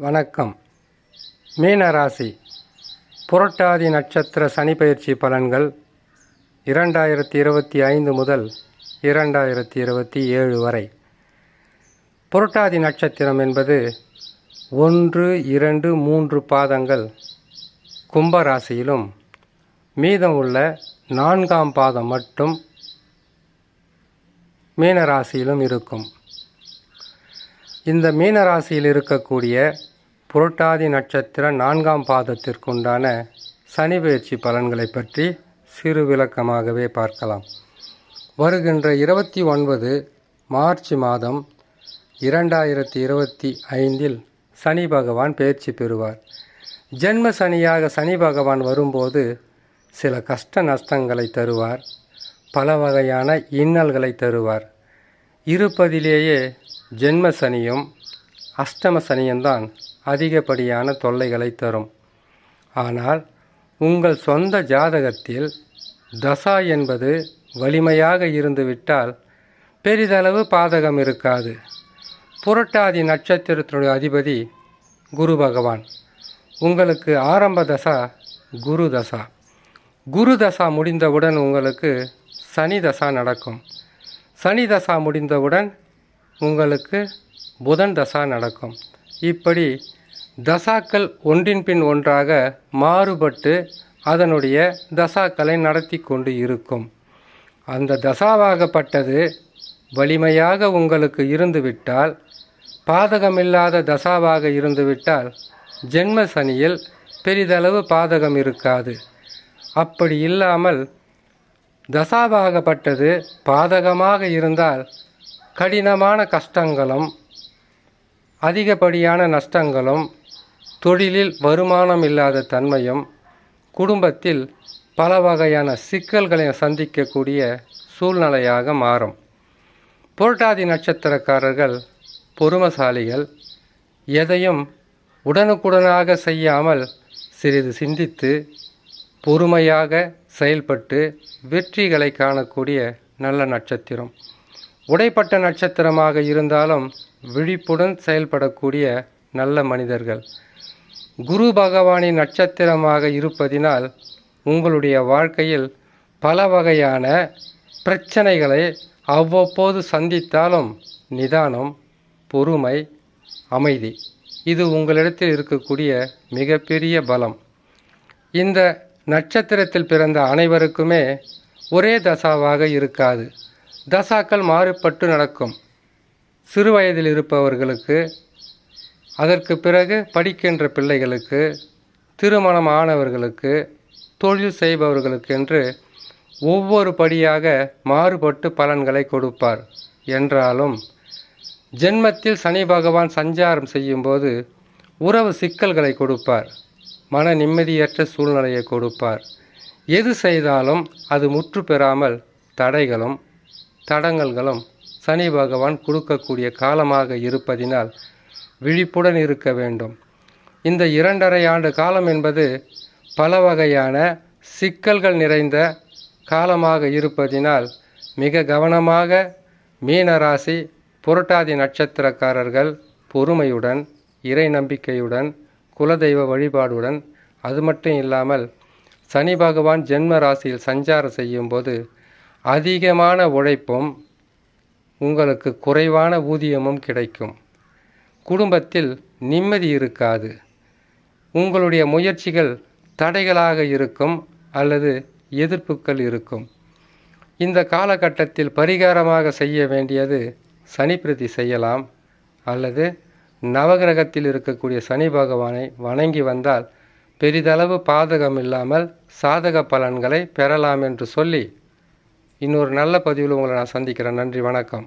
வணக்கம். மீனராசி புரட்டாதி நட்சத்திர சனி பயிற்சி பலன்கள் இரண்டாயிரத்தி இருபத்தி ஐந்து முதல் இரண்டாயிரத்தி இருபத்தி ஏழு வரை. புரட்டாதி நட்சத்திரம் என்பது ஒன்று இரண்டு மூன்று பாதங்கள் கும்பராசியிலும் மீதம் உள்ள நான்காம் பாதம் மட்டும் மீனராசியிலும் இருக்கும். இந்த மீனராசியில் இருக்கக்கூடிய புரட்டாதி நட்சத்திர நான்காம் பாதத்திற்குண்டான சனி பயிற்சி பலன்களை பற்றி சிறு விளக்கமாகவே பார்க்கலாம். வருகின்ற இருபத்தி ஒன்பது மார்ச் மாதம் இரண்டாயிரத்தி இருபத்தி ஐந்தில் சனி பகவான் பயிற்சி பெறுவார். ஜென்ம சனியாக சனி பகவான் வரும்போது சில கஷ்ட நஷ்டங்களை தருவார். பல வகையான இன்னல்களை தருவார். இருப்பதிலேயே ஜென்ம சனியும் அஷ்டம சனியும்தான் அதிகப்படியான தொல்லைகளை தரும். ஆனால் உங்கள் சொந்த ஜாதகத்தில் தசா என்பது வலிமையாக இருந்துவிட்டால் பெரிதளவு பாதகம் இருக்காது. புரட்டாதி நட்சத்திரத்தினுடைய அதிபதி குரு பகவான். உங்களுக்கு ஆரம்ப தசா குரு தசா. குரு தசா முடிந்தவுடன் உங்களுக்கு சனி தசா நடக்கும். சனி தசா முடிந்தவுடன் உங்களுக்கு புதன் தசா நடக்கும். இப்படி தசாக்கள் ஒன்றின் பின் ஒன்றாக மாறுபட்டு அதனுடைய தசாக்களை நடத்தி கொண்டு இருக்கும். அந்த தசாவாகப்பட்டது வலிமையாக உங்களுக்கு இருந்துவிட்டால் பாதகமில்லாத தசாவாக இருந்துவிட்டால் ஜென்ம சனியில் பெரிதளவு பாதகம் இருக்காது. அப்படி இல்லாமல் தசாவாகப்பட்டது பாதகமாக இருந்தால் கடினமான கஷ்டங்களும் அதிகப்படியான நஷ்டங்களும் தொழிலில் வருமானம் இல்லாத தன்மையும் குடும்பத்தில் பல வகையான சிக்கல்களை சந்திக்கக்கூடிய சூழ்நிலையாக மாறும். புரட்டாதி நட்சத்திரக்காரர்கள் பொறுமசாலிகள் எதையும் உடனுக்குடனாக செய்யாமல் சிறிது சிந்தித்து பொறுமையாக செயல்பட்டு வெற்றிகளை காணக்கூடிய நல்ல நட்சத்திரம். உடைப்பட்ட நட்சத்திரமாக இருந்தாலும் விழிப்புடன் செயல்படக்கூடிய நல்ல மனிதர்கள். குரு பகவானின் நட்சத்திரமாக இருப்பதினால் உங்களுடைய வாழ்க்கையில் பல வகையான பிரச்சனைகளை அவ்வப்போது சந்தித்தாலும் நிதானம் பொறுமை அமைதி இது உங்களிடத்தில் இருக்கக்கூடிய மிகப்பெரிய பலம். இந்த நட்சத்திரத்தில் பிறந்த அனைவருக்குமே ஒரே தசாவாக இருக்காது. தசாக்கள் மாறுபட்டு நடக்கும். சிறு வயதில் இருப்பவர்களுக்கு அதற்கு பிறகு படிக்கின்ற பிள்ளைகளுக்கு திருமணம் ஆனவர்களுக்கு தொழில் செய்பவர்களுக்கு என்று ஒவ்வொரு படியாக மாறுபட்டு பலன்களை கொடுப்பார். என்றாலும் ஜென்மத்தில் சனி பகவான் சஞ்சாரம் செய்யும்போது உறவு சிக்கல்களை கொடுப்பார். மன நிம்மதியற்ற சூழ்நிலையை கொடுப்பார். எது செய்தாலும் அது முற்று பெறாமல் தடைகளும் தடங்கல்களும் சனி பகவான் கொடுக்கக்கூடிய காலமாக இருப்பதினால் விழிப்புடன் இருக்க வேண்டும். இந்த இரண்டரை ஆண்டு காலம் என்பது பல வகையான சிக்கல்கள் நிறைந்த காலமாக இருப்பதினால் மிக கவனமாக மீனராசி புரட்டாதி நட்சத்திரக்காரர்கள் பொறுமையுடன் இறை நம்பிக்கையுடன் குலதெய்வ வழிபாடுடன் அது மட்டும் இல்லாமல் சனி பகவான் ஜென்ம ராசியில் சஞ்சாரம் செய்யும்போது அதிகமான உழைப்பும் உங்களுக்கு குறைவான ஊதியமும் கிடைக்கும். குடும்பத்தில் நிம்மதி இருக்காது. உங்களுடைய முயற்சிகள் தடைகளாக இருக்கும் அல்லது எதிர்ப்புகள் இருக்கும். இந்த காலகட்டத்தில் பரிகாரமாக செய்ய வேண்டியது சனிப்பிரதி செய்யலாம். அல்லது நவகிரகத்தில் இருக்கக்கூடிய சனி பகவானை வணங்கி வந்தால் பெரிதளவு பாதகம் இல்லாமல் சாதக பலன்களை பெறலாம் என்று சொல்லி இன்னொரு நல்ல பதிவில் உங்களை நான் சந்திக்கிறேன். நன்றி வணக்கம்.